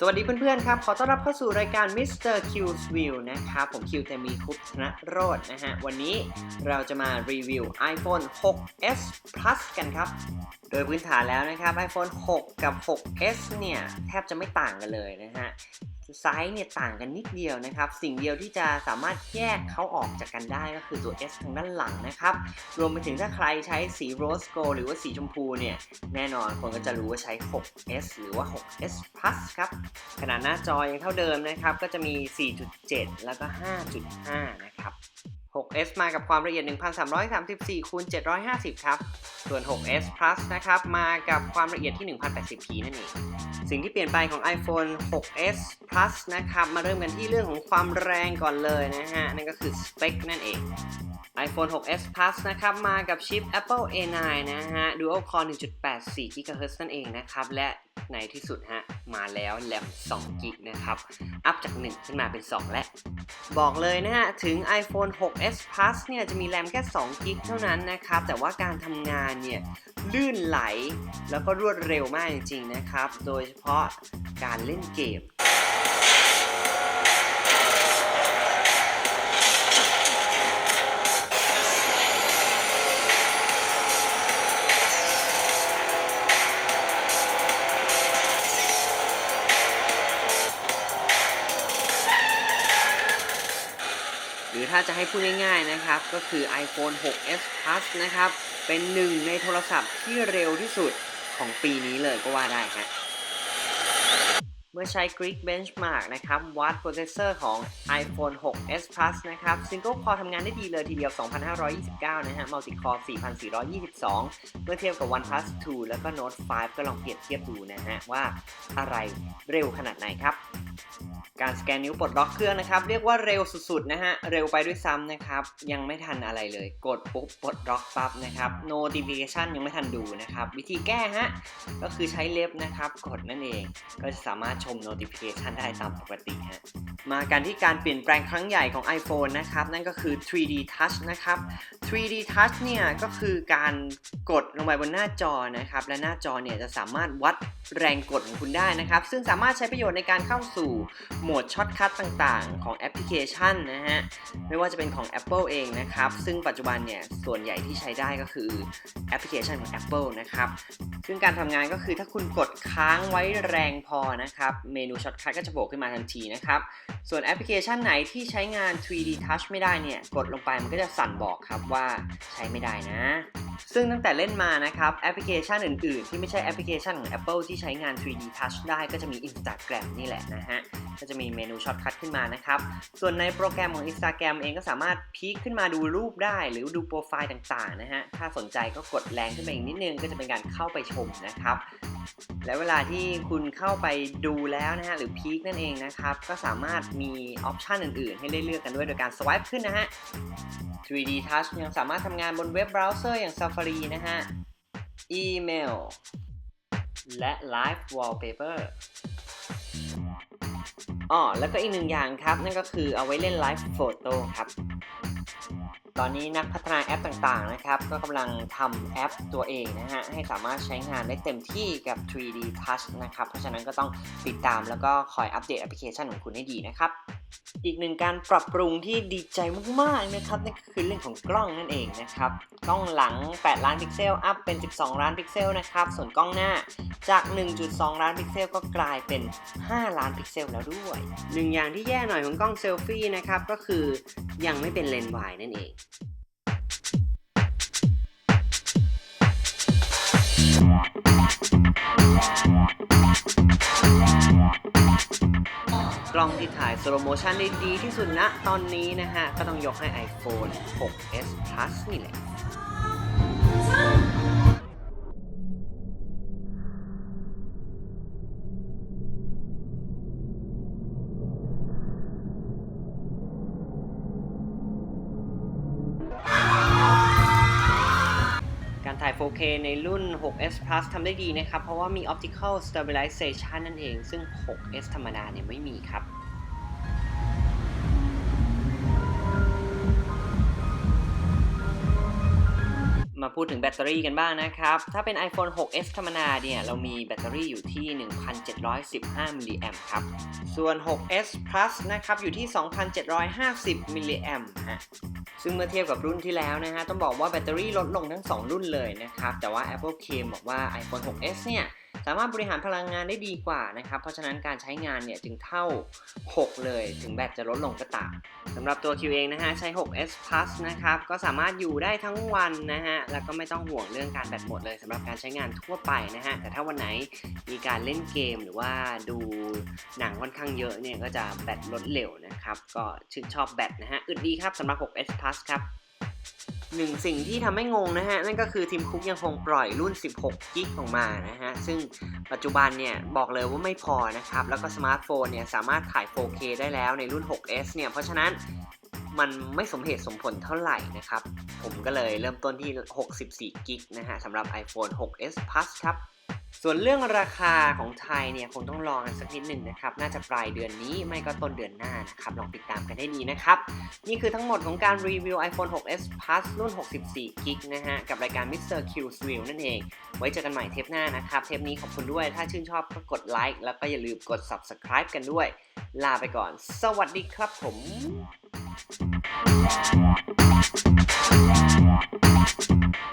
สวัสดีเพื่อนๆครับ ขอต้อนรับเข้าสู่รายการ Mr. Q's View นะครับ ผมคิวเตมีคุปธนโรจน์นะฮะ วันนี้เราจะมารีวิว iPhone 6s Plus กันครับ โดยพื้นฐานแล้วนะครับ iPhone 6 กับ 6s เนี่ย แทบจะไม่ต่างกันเลยนะฮะไซส์เนี่ยต่างกันนิดเดียวนะครับ สิ่งเดียวที่จะสามารถแยกเขาออกจากกันได้ก็คือตัว S ทางด้านหลังนะครับ รวมไปถึงถ้าใครใช้สีโรสโกหรือว่าสีชมพูเนี่ย แน่นอนคนก็จะรู้ว่าใช้ 6s หรือว่า 6s plus ครับขนาดหน้าจอยังเท่าเดิมนะครับ ก็จะมี 4.7 แล้วก็ 5.5 นะครับ 6s มากับความละเอียด 1334คูณ750 ครับ ส่วน 6s plus นะครับ มากับความละเอียดที่ 1080p นั่นเอง สิ่งที่เปลี่ยนไปของ iPhone 6s plus นะครับ มาเริ่มกันที่เรื่องของความแรงก่อนเลยนะฮะ นั่นก็คือสเปคนั่นเอง iPhone 6s Plus นะครับ มากับชิป Apple A9 นะฮะ Dual Core 1.84 GHz นั่นเองนะครับ และในที่สุดฮะ มาแล้วแรม2 g b นะครับ อัพจาก 1 ขึ้นมาเป็น 2 และบอกเลยนะฮะ ถึง iPhone 6s Plus เนี่ย จะมีแรมแค่2 g b เท่านั้นนะครับ แต่ว่าการทำงานเนี่ย ลื่นไหล แล้วก็รวดเร็วมากจริงๆนะครับ โดยเฉพาะการเล่นเกม รือถ้าจะให้พูดง่ายๆนะครับ ก็คือ iPhone 6s Plus นะครับ เป็นหนึ่งในโทรศัพท์ที่เร็วที่สุดของปีนี้เลยก็ว่าได้ค่ะ เมื่อใช้ Geek Benchmark นะครับวัดโปรเซสเซอร์ของ iPhone 6s Plus นะครับ Single Core ทำงานได้ดีเลยทีเดียว 2,529 นะฮะ Multi Core 4,422 เมื่อเทียบกับ OnePlus 2 แล้วก็ Note 5 ก็ลองเปรียบเทียบดูนะฮะ ว่าอะไรเร็วขนาดไหนครับ การสแกนนิ้วปลดล็อกเครื่องนะครับ เรียกว่าเร็วสุดๆนะฮะ เร็วไปด้วยซ้ำนะครับ ยังไม่ทันอะไรเลย กดปุ๊บปลดล็อกปั๊บนะครับ notification ยังไม่ทันดูนะครับ วิธีแก้ฮะ ก็คือใช้เล็บนะครับ กดนั่นเอง ก็จะสามารถชม notification ได้ตามปกติฮะมากันที่การเปลี่ยนแปลงครั้งใหญ่ของ iPhone นะครับ นั่นก็คือ 3D Touch นะครับ 3D Touch เนี่ยก็คือการกดลงไปบนหน้าจอนะครับ และหน้าจอเนี่ยจะสามารถวัดแรงกดของคุณได้นะครับ ซึ่งสามารถใช้ประโยชน์ในการเข้าสู่โหมดช็อตคัทต่างๆ ของแอปพลิเคชันนะฮะ ไม่ว่าจะเป็นของ Apple เองนะครับ ซึ่งปัจจุบันเนี่ยส่วนใหญ่ที่ใช้ได้ก็คือแอปพลิเคชันของ Apple นะครับ ซึ่งการทำงานก็คือถ้าคุณกดค้างไว้แรงพอนะครับเมนูช็อตคัทก็จะโผล่ขึ้นมาทันทีนะครับ ส่วนแอปพลิเคชันไหนที่ใช้งาน 3D Touch ไม่ได้เนี่ย กดลงไปมันก็จะสั่นบอกครับว่าใช้ไม่ได้นะ ซึ่งตั้งแต่เล่นมานะครับ แอปพลิเคชันอื่นๆ ที่ไม่ใช่แอปพลิเคชันของ Apple ที่ใช้งาน 3D Touch ได้ก็จะมี Instagram นี่แหละนะฮะ ก็จะมีเมนูช็อตคัทขึ้นมานะครับ ส่วนในโปรแกรมของ Instagram เองก็สามารถพีคขึ้นมาดูรูปได้ หรือดูโปรไฟล์ต่างๆนะฮะ ถ้าสนใจก็กดแรงขึ้นไปอีกนิดนึงก็จะเป็นการเข้าไปชมนะครับและเวลาที่คุณเข้าไปดูแล้วนะฮะหรือพีคนั่นเองนะครับ ก็สามารถมีออปชันอื่นๆ ให้ได้เลือกกันด้วยโดยการสว i p e ขึ้นนะฮะ 3D Touch ยังสามารถทำงานบนเว็บเบราว์เซอร์อย่าง Safari นะฮะ อีเมล และ Live Wallpaper อ๋อแล้วก็อีกหนึ่งอย่างครับ นั่นก็คือเอาไว้เล่นไลฟ์โฟโต้ครับ ตอนนี้นักพัฒนาแอปต่างๆนะครับก็กำลังทำแอปตัวเองนะฮะให้สามารถใช้งานได้เต็มที่กับ 3D Touch นะครับ เพราะฉะนั้นก็ต้องติดตามแล้วก็คอยอัปเดตแอปพลิเคชันของคุณให้ดีนะครับ อีกหนึ่งการปรับปรุงที่ดีใจมากๆนะครับนั่นก็คือเรื่องของกล้องนั่นเองนะครับกล้องหลัง 8 ล้านพิกเซลอัพเป็น 12 ล้านพิกเซลนะครับส่วนกล้องหน้าจาก 1.2 ล้านพิกเซลก็กลายเป็น 5 ล้านพิกเซลแล้วด้วยหนึ่งอย่างที่แย่หน่อยของกล้องเซลฟี่นะครับก็คือยังไม่เป็นเลนส์วายนั่นเอง ล้องที่ถ่ายสโลโมชันได้ดีที่สุดณตอนนี้นะฮะ ก็ต้องยกให้ iPhone 6s Plus นี่แหละ 4K ในรุ่น 6s Plus ทำได้ดีนะครับ เพราะว่ามี Optical Stabilization นั่นเอง ซึ่ง 6s ธรรมดาเนี่ยไม่มีครับ มาพูดถึงแบตเตอรี่กันบ้างนะครับ ถ้าเป็น iPhone 6s ธรรมดาเนี่ย เรามีแบตเตอรี่อยู่ที่ 1,715 มิลลิแอมครับ ส่วน 6s Plus นะครับ อยู่ที่ 2,750 มิลลิแอมฮะ ซึ่งเมื่อเทียบกับรุ่นที่แล้วนะฮะ ต้องบอกว่าแบตเตอรี่ลดลงทั้ง 2 รุ่นเลยนะครับ แต่ว่า Apple claim บอกว่า iPhone 6s เนี่ย สามารถบริหารพลังงานได้ดีกว่านะครับ เพราะฉะนั้นการใช้งานเนี่ยจึงเท่า 6 เลย ถึงแบตจะลดลงก็ตามสำหรับตัว Q เองนะฮะใช้ 6s Plus นะครับ ก็สามารถอยู่ได้ทั้งวันนะฮะ แล้วก็ไม่ต้องห่วงเรื่องการแบตหมดเลยสำหรับการใช้งานทั่วไปนะฮะ แต่ถ้าวันไหนมีการเล่นเกมหรือว่าดูหนังค่อนข้างเยอะเนี่ยก็จะแบตลดเร็วนะครับ ก็ชื่นชอบแบตนะฮะ อึดดีครับสำหรับ 6s Plus ครับ หนึ่งสิ่งที่ทำให้งงนะฮะ นั่นก็คือทีมคุกยังคงปล่อยรุ่น 16 กิกออกมานะฮะ ซึ่งปัจจุบันเนี่ย บอกเลยว่าไม่พอนะครับ แล้วก็สมาร์ทโฟนเนี่ย สามารถถ่าย 4K ได้แล้วในรุ่น 6s เนี่ย เพราะฉะนั้นมันไม่สมเหตุสมผลเท่าไหร่นะครับ ผมก็เลยเริ่มต้นที่ 64 กิกนะฮะสำหรับ iPhone 6s Plus ครับ ส่วนเรื่องราคาของไทยเนี่ยคงต้องรอกันสักนิดหนึ่งนะครับ น่าจะปลายเดือนนี้ไม่ก็ต้นเดือนหน้านะครับ ลองติดตามกันให้ดีนะครับ นี่คือทั้งหมดของการรีวิว iPhone 6s Plus รุ่น 64 กิกนะฮะ กับรายการ Mr. Q's Review นั่นเอง ไว้เจอกันใหม่เทปหน้านะครับ เทปนี้ขอบคุณด้วย ถ้าชื่นชอบก็กดไลค์แล้วก็อย่าลืมกด Subscribe กันด้วย ลาไปก่อน สวัสดีครับผม Thank you.